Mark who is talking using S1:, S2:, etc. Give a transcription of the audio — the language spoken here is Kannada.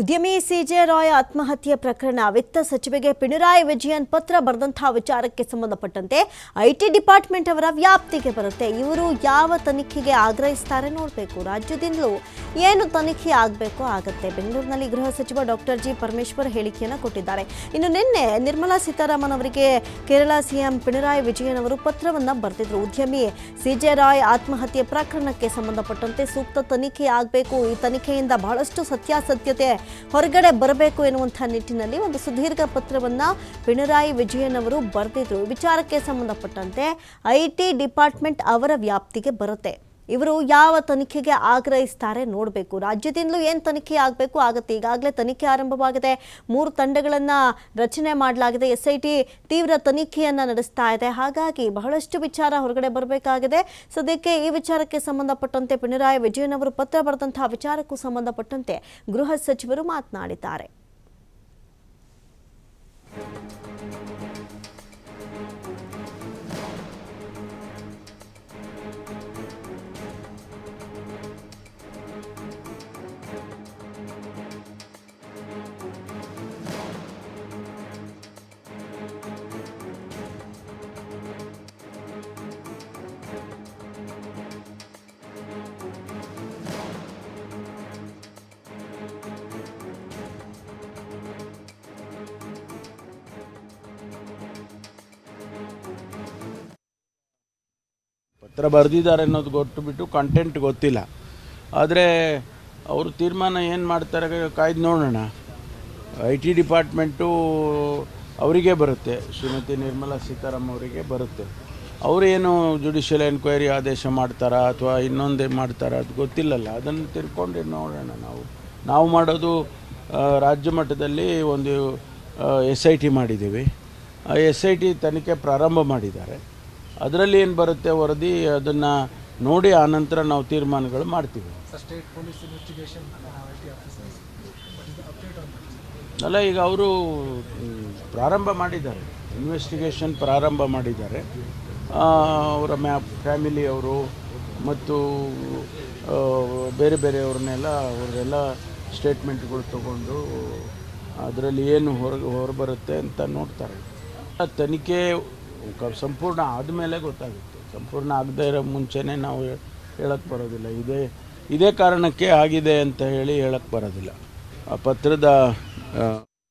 S1: ಉದ್ಯಮಿ ಸಿಜೆ ರಾಯ್ ಆತ್ಮಹತ್ಯೆ ಪ್ರಕರಣ ವಿತ್ತ ಸಚಿವೆಗೆ ಪಿಣರಾಯಿ ವಿಜಯನ್ ಪತ್ರ ಬರೆದಂತಹ ವಿಚಾರಕ್ಕೆ ಸಂಬಂಧಪಟ್ಟಂತೆ ಐಟಿ ಡಿಪಾರ್ಟ್ಮೆಂಟ್ ಅವರ ವ್ಯಾಪ್ತಿಗೆ ಬರುತ್ತೆ. ಇವರು ಯಾವ ತನಿಖೆಗೆ ಆಗ್ರಹಿಸ್ತಾರೆ ನೋಡಬೇಕು. ರಾಜ್ಯದಿಂದಲೂ ಏನು ತನಿಖೆ ಆಗಬೇಕು ಆಗತ್ತೆ. ಬೆಂಗಳೂರಿನಲ್ಲಿ ಗೃಹ ಸಚಿವ ಡಾಕ್ಟರ್ ಜಿ. ಪರಮೇಶ್ವರ್ ಹೇಳಿಕೆಯನ್ನು ಕೊಟ್ಟಿದ್ದಾರೆ. ಇನ್ನು ನಿನ್ನೆ ನಿರ್ಮಲಾ ಸೀತಾರಾಮನ್ ಅವರಿಗೆ ಕೇರಳ ಸಿಎಂ ಪಿಣರಾಯಿ ವಿಜಯನ್ ಅವರು ಪತ್ರವನ್ನು ಬರೆದಿದ್ರು. ಉದ್ಯಮಿ ಸಿಜೆ ರಾಯ್ ಆತ್ಮಹತ್ಯೆ ಪ್ರಕರಣಕ್ಕೆ ಸಂಬಂಧಪಟ್ಟಂತೆ ಸೂಕ್ತ ತನಿಖೆ ಆಗಬೇಕು. ಈ ತನಿಖೆಯಿಂದ ಬಹಳಷ್ಟು ಸತ್ಯಾಸತ್ಯತೆ ಹೊರಗಡೆ ಬರಬೇಕು ಎನ್ನುವಂಥ ನಿಟ್ಟಿನಲ್ಲಿ ಒಂದು ಸುದೀರ್ಘ ಪತ್ರವನ್ನ ಪಿಣರಾಯಿ ವಿಜಯನ್ ಅವರು ಬರೆದಿದ್ರು. ವಿಚಾರಕ್ಕೆ ಸಂಬಂಧಪಟ್ಟಂತೆ ಐ ಟಿ ಡಿಪಾರ್ಟ್ಮೆಂಟ್ ಅವರ ವ್ಯಾಪ್ತಿಗೆ ಬರುತ್ತೆ. ಇವರು ಯಾವ ತನಿಖೆಗೆ ಆಗ್ರಹಿಸ್ತಾರೆ ನೋಡಬೇಕು. ರಾಜ್ಯದಿಂದಲೂ ಏನು ತನಿಖೆ ಆಗಬೇಕು ಆಗುತ್ತೆ. ಈಗಾಗಲೇ ತನಿಖೆ ಆರಂಭವಾಗಿದೆ. ಮೂರು ತಂಡಗಳನ್ನು ರಚನೆ ಮಾಡಲಾಗಿದೆ. ಎಸ್ ತೀವ್ರ ತನಿಖೆಯನ್ನು ನಡೆಸ್ತಾ ಇದೆ. ಹಾಗಾಗಿ ಬಹಳಷ್ಟು ವಿಚಾರ ಹೊರಗಡೆ ಬರಬೇಕಾಗಿದೆ. ಸದ್ಯಕ್ಕೆ ಈ ವಿಚಾರಕ್ಕೆ ಸಂಬಂಧಪಟ್ಟಂತೆ ಪಿಣರಾಯಿ ವಿಜಯನ್ ಅವರು ಪತ್ರ ಬರೆದಂತಹ ವಿಚಾರಕ್ಕೂ ಸಂಬಂಧಪಟ್ಟಂತೆ ಗೃಹ ಸಚಿವರು ಮಾತನಾಡಿದ್ದಾರೆ.
S2: ಪತ್ರ ಬರೆದಿದ್ದಾರೆ ಅನ್ನೋದು ಗೊತ್ತು ಬಿಟ್ಟು ಕಂಟೆಂಟ್ ಗೊತ್ತಿಲ್ಲ. ಆದರೆ ಅವರು ತೀರ್ಮಾನ ಏನು ಮಾಡ್ತಾರೆ ಕಾಯ್ದು ನೋಡೋಣ. ಐ ಟಿ ಡಿಪಾರ್ಟ್ಮೆಂಟು ಅವರಿಗೆ ಬರುತ್ತೆ. ಶ್ರೀಮತಿ ನಿರ್ಮಲಾ ಸೀತಾರಾಮ್ ಅವರಿಗೆ ಬರುತ್ತೆ. ಅವರೇನು ಜುಡಿಷಿಯಲ್ ಎನ್ಕ್ವೈರಿ ಆದೇಶ ಮಾಡ್ತಾರಾ ಅಥವಾ ಇನ್ನೊಂದೇ ಮಾಡ್ತಾರಾ ಅದು ಗೊತ್ತಿಲ್ಲಲ್ಲ. ಅದನ್ನು ತಿಳ್ಕೊಂಡು ನೋಡೋಣ ನಾವು. ನಾವು ಮಾಡೋದು ರಾಜ್ಯ ಮಟ್ಟದಲ್ಲಿ ಒಂದು ಎಸ್ ಐ ಟಿ ಮಾಡಿದ್ದೀವಿ. ಎಸ್ ಐ ಟಿ ತನಿಖೆ ಪ್ರಾರಂಭ ಮಾಡಿದ್ದಾರೆ. ಅದರಲ್ಲಿ ಏನು ಬರುತ್ತೆ ವರದಿ ಅದನ್ನು ನೋಡಿ ಆನಂತರ ನಾವು ತೀರ್ಮಾನಗಳು ಮಾಡ್ತೀವಿ? ಅಲ್ಲ ಈಗ ಅವರು ಪ್ರಾರಂಭ ಮಾಡಿದ್ದಾರೆ. ಇನ್ವೆಸ್ಟಿಗೇಷನ್ ಪ್ರಾರಂಭ ಮಾಡಿದ್ದಾರೆ. ಅವರ ಮ್ಯಾ ಫ್ಯಾಮಿಲಿಯವರು ಮತ್ತು ಬೇರೆ ಬೇರೆಯವ್ರನ್ನೆಲ್ಲ ಅವರೆಲ್ಲ ಸ್ಟೇಟ್ಮೆಂಟ್ಗಳು ತಗೊಂಡು ಅದರಲ್ಲಿ ಏನು ಹೊರ ಹೊರಬರುತ್ತೆ ಅಂತ ನೋಡ್ತಾರೆ. ತನಿಖೆ ಸಂಪೂರ್ಣ ಆದಮೇಲೆ ಗೊತ್ತಾಗುತ್ತೆ. ಸಂಪೂರ್ಣ ಆಗದೇ ಇರೋ ಮುಂಚೆನೇ ನಾವು ಹೇಳಕ್ಕೆ ಬರೋದಿಲ್ಲ. ಇದೇ ಇದೇ ಕಾರಣಕ್ಕೆ ಆಗಿದೆ ಅಂತ ಹೇಳಿ ಹೇಳಕ್ಕೆ ಬರೋದಿಲ್ಲ. ಆ ಪತ್ರದ